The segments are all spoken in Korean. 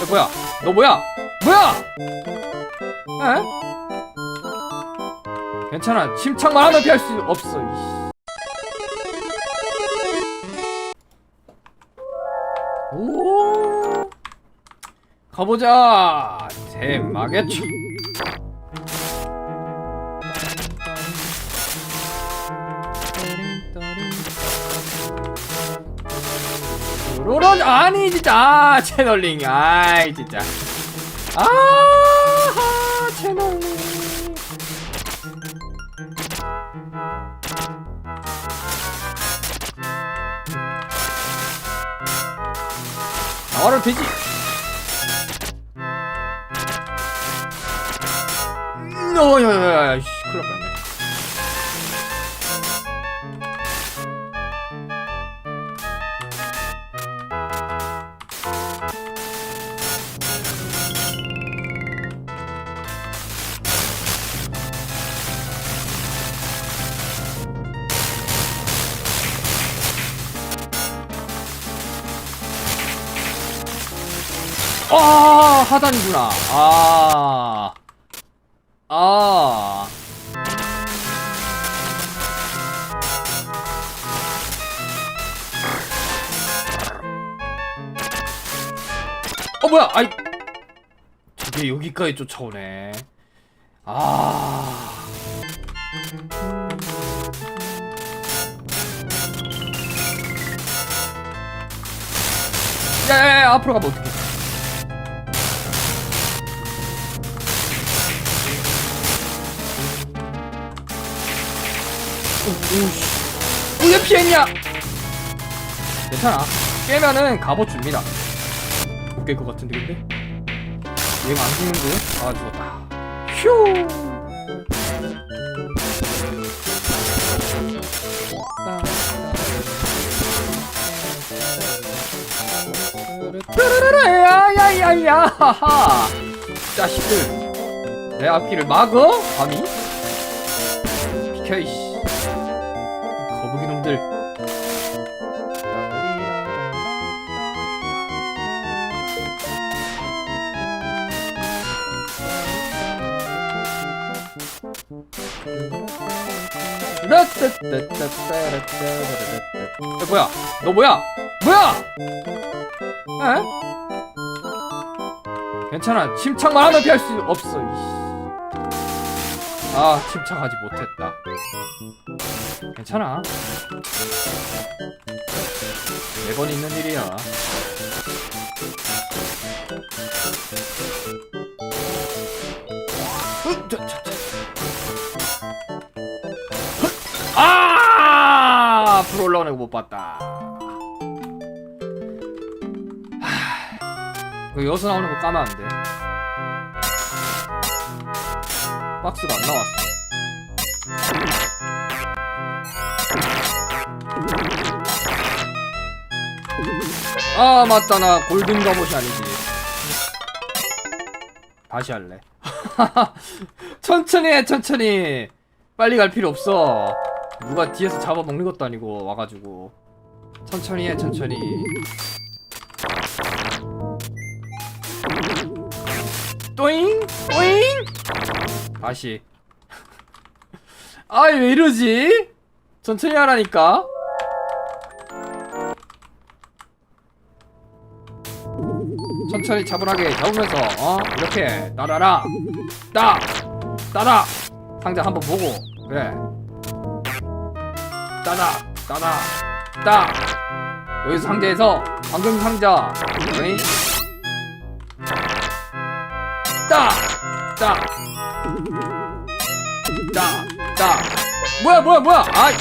야, 뭐야? 너 뭐야? 뭐야? 에? 괜찮아. 침착만 하면 피할 수 없어. 이씨. 오. 가보자. 대마의 춤. 로런 아니 진짜. 아 채널링. 아이 진짜. 아하 채널링. 나와라 돼지. 너야야야 하단이구나. 아. 아. 어 뭐야? 아이. 저게 여기까지 쫓아오네. 아. 야 야 야 앞으로 가면 어떡해 오우씨 왜 피했냐? 괜찮아. 깨면은 갑옷 줍니다. 못 깰 것 같은데 근데? 얘가 안 죽는데 아 죽었다. 휴. 야야야야 하하 자식들 내 앞길을 막어? 감히? 비켜 이씨 놈들 야, 뭐야? 너 뭐야? 뭐야? 에? 괜찮아. 침착만 하면 피할 수 없어. 이씨. 아, 침착하지 못했다. 괜찮아. 매번 있는 일이야. 흑! 아! 앞으로 올라오는 거 못 봤다. 하, 그 여기서 나오는 거 까면 안 돼. 박스가 안 나왔어. 아 맞다 나 골든 갑옷이 아니지. 다시 할래. 천천히 해 천천히. 빨리 갈 필요 없어. 누가 뒤에서 잡아먹는 것도 아니고 와가지고. 천천히 해 천천히. 또잉? 또잉 다시 아이 왜 이러지? 천천히 하라니까. 천천히 차분하게 잡으면서 어? 이렇게 따라라. 따! 따라! 상자 한번 보고. 그래. 따다 따다 따! 여기 상자에서 방금 상자? 따! 따 따 따 뭐야 뭐야 뭐야? 아이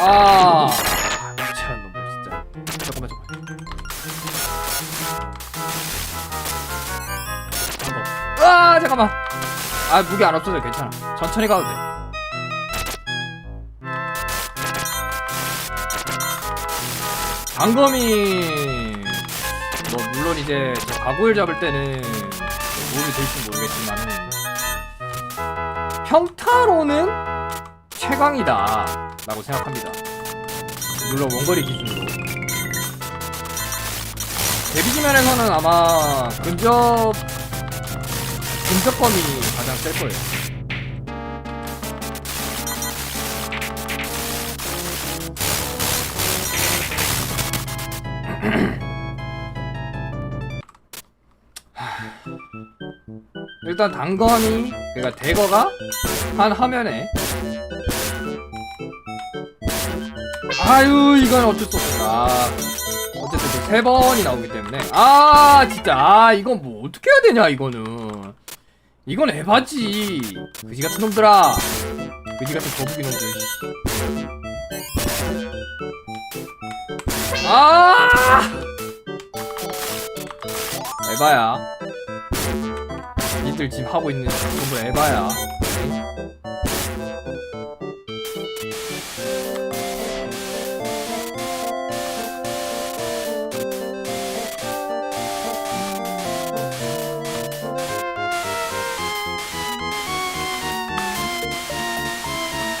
아. 미치는 놈 진짜. 잠깐만 잠깐만. 한 번 아 잠깐만. 아 무게 안 없어져 괜찮아. 천천히 가도 돼. 방검이 뭐 물론 이제 저 가구일 잡을 때는 도움이 될지 모르겠지만은 평타로는 최강이다. 라고 생각합니다. 물론 원거리 기준으로. 데뷔지 면에서는 아마 근접 근접검이 가장 셀 거예요. 일단 단검이 그러니까 대거가 한 화면에. 아유 이건 어쩔 수 없다. 어쨌든 그 세 번이 나오기 때문에. 아 진짜. 아 이건 뭐 어떻게 해야 되냐 이거는. 이건 에바지. 그지 같은 놈들아. 그지 같은 거북이 놈들. 씨. 아! 에바야 니들 지금 하고 있는 전부 에바야.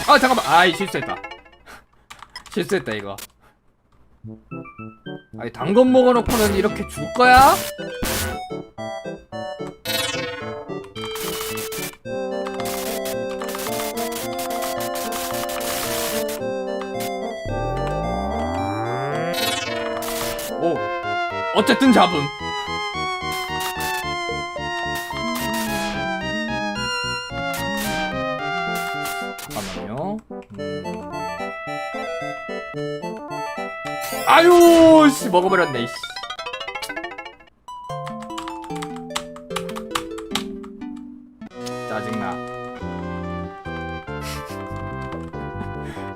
아 잠깐만. 아이 실수했다. 실수했다 이거. 아니 당근 먹어놓고는 이렇게 줄 거야? 어쨌든 잡음 잠깐만요 음. 아유 씨 먹어버렸네 씨. 짜증나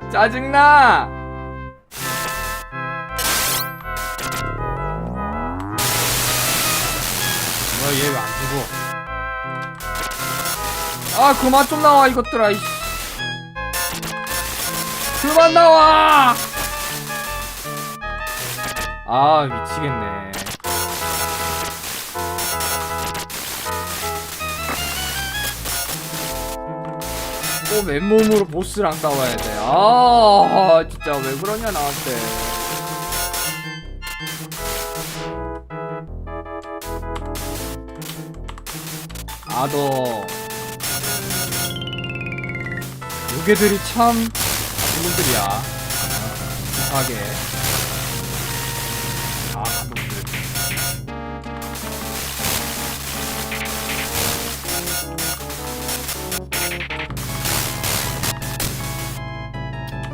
짜증나 얘 왜 안 죽어. 아 그만 좀 나와 이것들아 이씨. 그만 나와! 아 미치겠네. 또 맨몸으로 보스랑 싸워야 돼아 진짜 왜 그러냐 나한테 아더. 요괴들이 참 나쁜 놈들이야. 하게. 아 감독들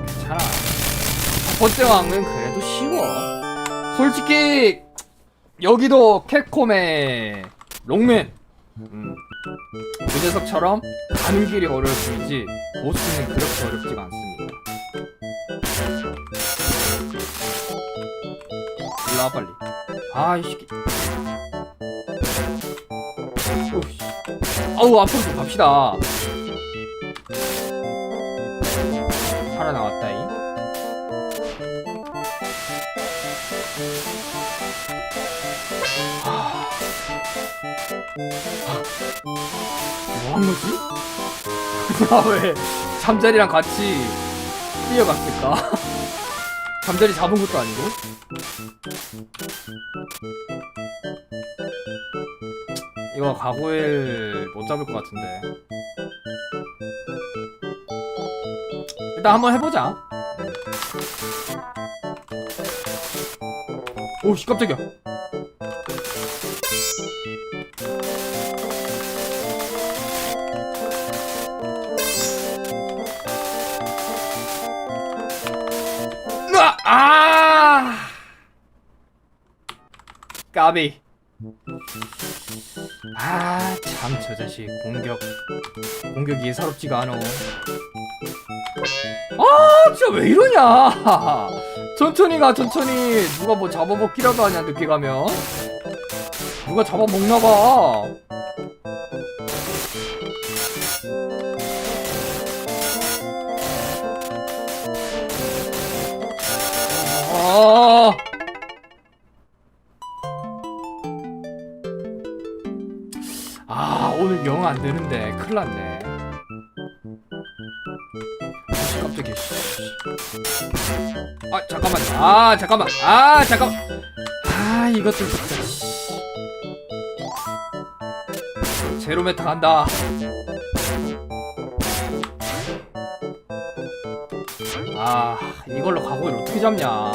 괜찮아 첫 번째 왕은 그래도 쉬워. 솔직히 여기도 캡콤의 롱맨. 음. 그 녀석처럼 가는 길이 어려울 뿐이지 보스는 그렇게 어렵지가 않습니다. 일로와 빨리. 아이 새끼. 아우 앞으로 좀 갑시다. 살아나왔다이 뭐한 거지? 나왜 잠자리랑 같이 뛰어갔을까? 잠자리 잡은 것도 아니고 이거 가구일 못 잡을 것 같은데 일단 한번 해보자 오씨 깜짝이야 까비. 아, 참, 저 자식. 공격. 공격이 예사롭지가 않어. 아, 진짜 왜 이러냐! 천천히 가, 천천히. 누가 뭐 잡아먹기라도 하냐, 늦게 가면. 누가 잡아먹나봐. 아. 아 오늘 영 안 되는데 큰일 났네 아이씨. 아 잠깐만. 아 잠깐만. 아 잠깐. 아 이것들 진짜. 씨. 제로메타 간다. 아 이걸로 가고를 어떻게 잡냐?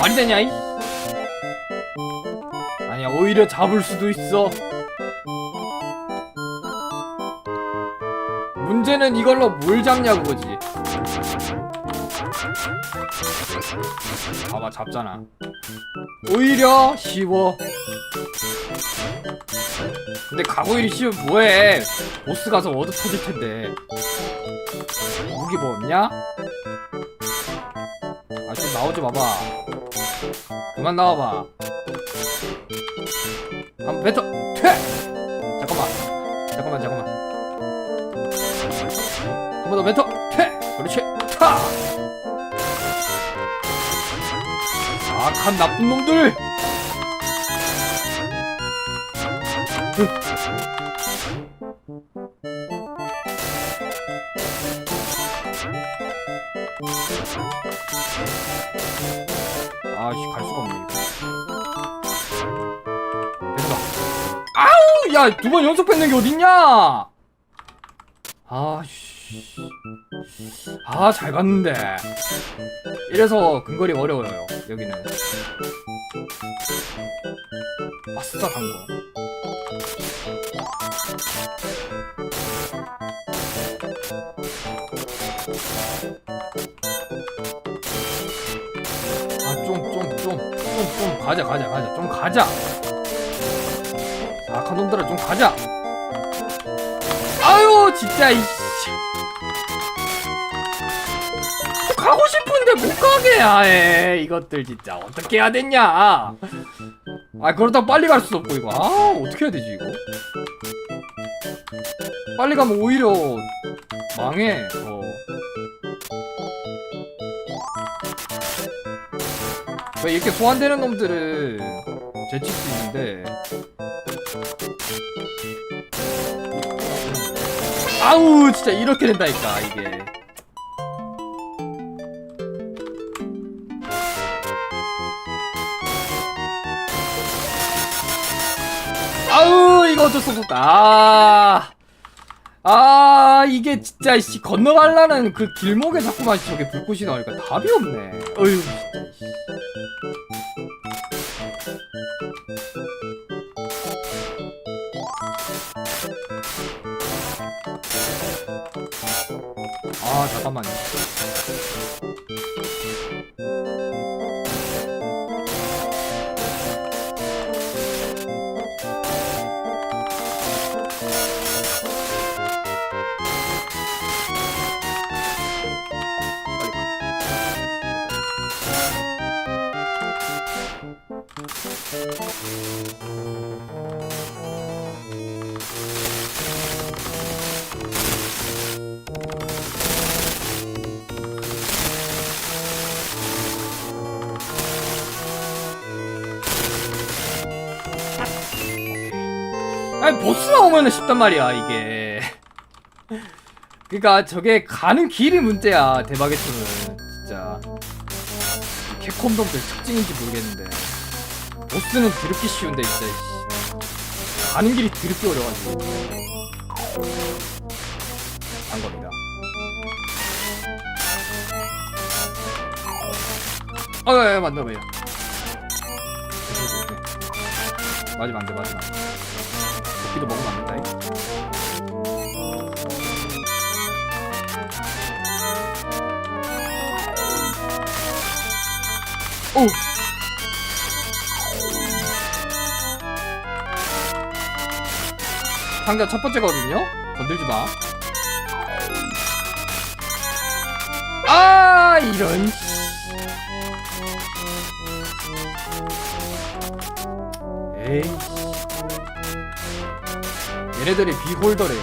말이 되냐 이? 아니야 오히려 잡을 수도 있어. 문제는 이걸로 뭘 잡냐고 거지. 봐봐 잡잖아. 오히려 쉬워. 근데 가고일이 쉬우면 뭐해? 보스 가서 워드 터질 텐데. 무기 뭐 없냐? 아 좀 나오지 마봐. 그만 나와봐. 한번 뱉어. 한번더 뱉어. 퇴! 그렇지. 타! 악한 나쁜 놈들! 아씨 갈 수가 없네. 뱉어봐. 아우 야 두 번 연속 뱉는 게 어딨냐? 아씨. 아 잘 갔는데. 이래서 근거리 어려워요 여기는. 아싸 단거. 아 좀 좀 좀 좀 좀 가자 가자 가자 좀 가자 악한 놈들아 좀 가자 아유 진짜 이씨 싶은데 못 가게 아예. 이것들 진짜 어떻게 해야 되냐. 아 그러다 빨리 갈 수도 없고 이거. 아 어떻게 해야 되지 이거? 빨리 가면 오히려 망해 어. 왜 이렇게 소환되는 놈들을 제칠 수 있는데. 아우 진짜 이렇게 된다니까 이게 어쩔 수 없었다 아, 아 이게 진짜 씨 건너가려는 그 길목에 자꾸만 저게 불꽃이 나오니까 답이 없네. 어휴. 아 잠깐만요 아니 보스 나오면은 쉽단 말이야 이게. 그니까 저게 가는 길이 문제야 대박의 춤은. 진짜. 캡콤 놈들 특징인지 모르겠는데. 보스는 드럽게 쉬운데 진짜 씨. 가는 길이 드럽게 어려가지고. 간 겁니다. 아예 맞나 봐요. 맞으면 안돼 맞으면 안돼 도끼도 먹으면 안 된다. 오! 상자 첫 번째 거든요? 건들지 마. 아, 이런. 에이. 얘네들이 비홀더래요.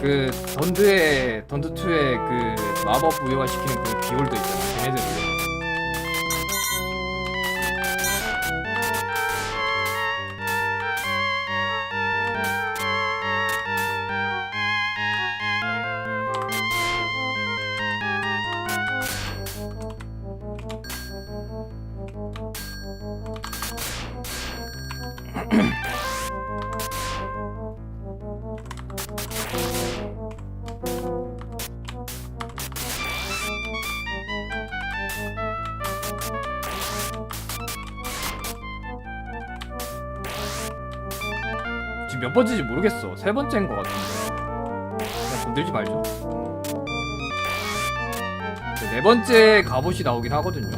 그 던드의 던드 2의 그 마법 무효화 시키는 그 비홀더 있잖아. 걔 몇 번째인지 모르겠어 세 번째인 것 같은데 그냥 건들지 말죠 네 번째 갑옷이 나오긴 하거든요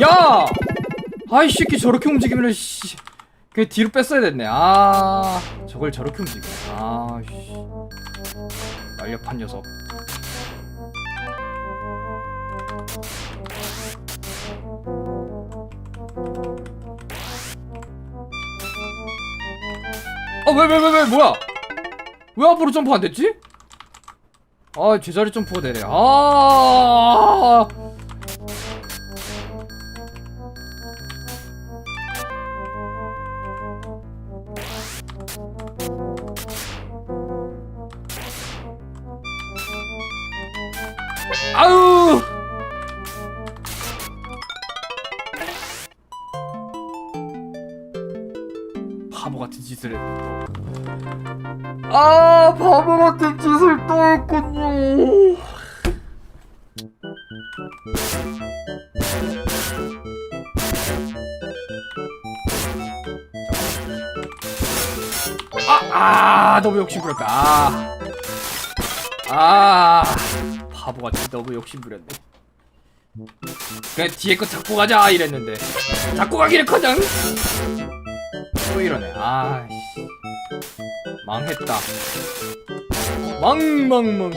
야! 아이 새끼 저렇게 움직이면은 씨. 그 뒤로 뺐어야 됐네. 아, 저걸 저렇게 움직여. 아, 씨. 날렵한 녀석. 아, 왜, 왜, 왜, 왜, 뭐야? 왜 앞으로 점프 안 됐지? 아, 제자리 점프가 되네. 아, 너무 욕심부렸다. 아, 아, 바보같이 너무 욕심부렸네. 그냥 뒤에 거 잡고 가자 이랬는데 잡고 가기를 커녕. 또 이러네. 아, 씨. 망했다. 망망망.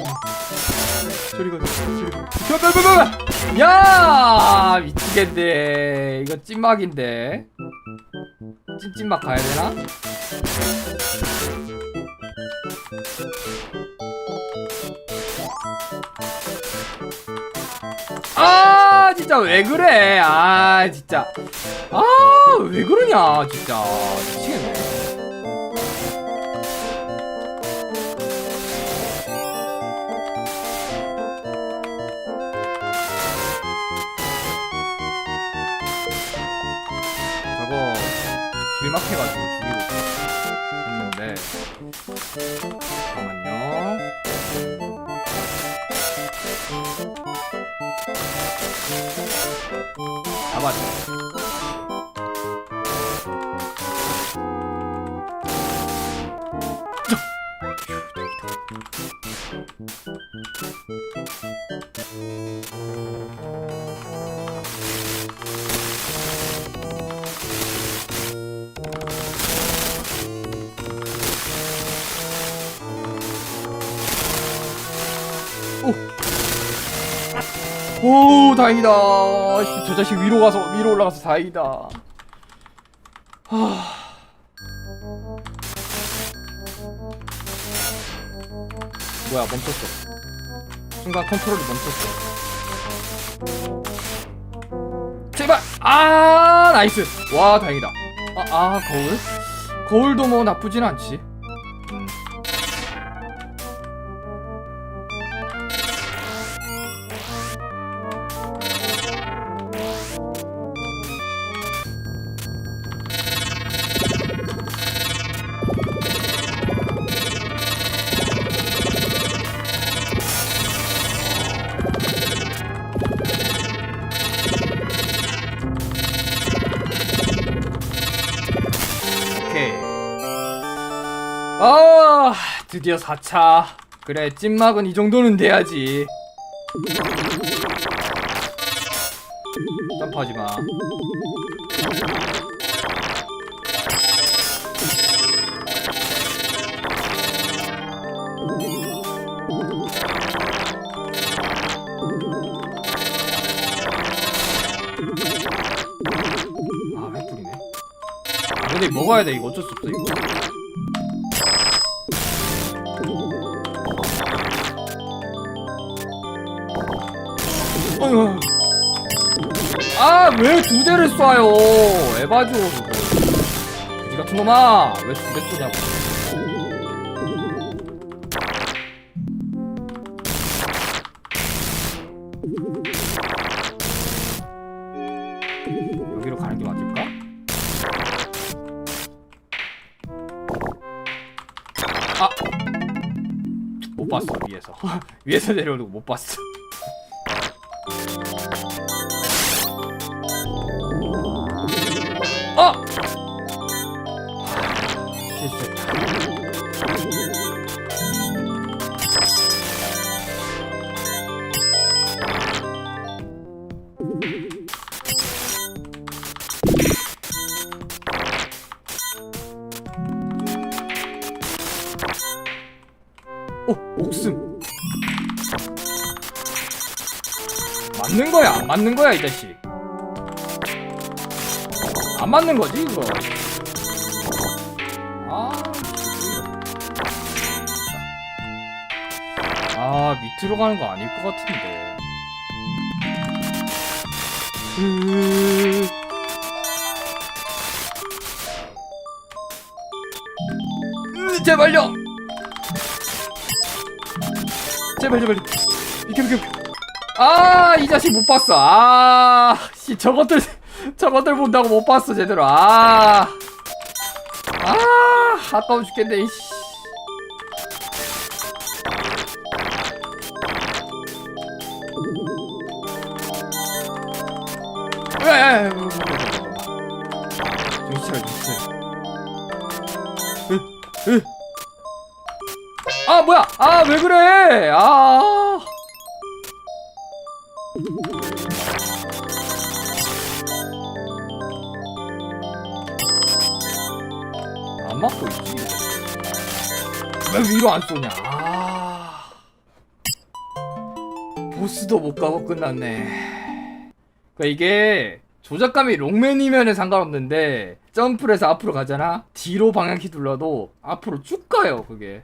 저리 가, 저리 가. 야, 미치겠네. 이거 찐막인데. 찐찐막 가야 되나? 진짜 왜 그래? 아 진짜. 아 왜 그러냐 진짜. 미치겠네. 저거 길막해가지고 죽이고 했는데. 잠깐만요 잡았네. 오 다행이다. 씨, 저 자식 위로 가서 위로 올라가서 다행이다. 하... 뭐야 멈췄어. 순간 컨트롤이 멈췄어. 제발! 아 나이스! 와 다행이다. 아, 아 거울? 거울도 뭐 나쁘진 않지 드디어 4차. 그래, 찐막은 이 정도는 돼야지. 점프하지 마. 아, 횃불이네. 아, 근데 먹어야 돼 이거 어쩔 수 없어 이거 아 왜 두 대를 쏴요? 에바죠 그지 같은 놈아. 왜 두 대 쏘냐고. 여기로 가는 게 맞을까? 못 봤어 위에서. 위에서 내려오는 거 못 봤어 어! 맞는 거야, 이 자식. 안 맞는 거지, 이거. 아, 아, 밑으로 가는 거 아닐 것 같은데. 으... 으, 제발요! 제발 제발 비켜 비켜 아 이 자식 못 봤어 아 씨 저것들 저것들 본다고 못 봤어 제대로 아 아 아까워 죽겠네 이씨 야야야 정신 차려 정신 차려 으, 으. 아 뭐야 아 왜 그래 아 안 맞고 있지. 왜 위로 안 쏘냐? 아. 보스도 못 가고 끝났네. 그러니까 이게 조작감이 롱맨이면은 상관없는데 점프를 해서 앞으로 가잖아? 뒤로 방향키 눌러도 앞으로 쭉 가요 그게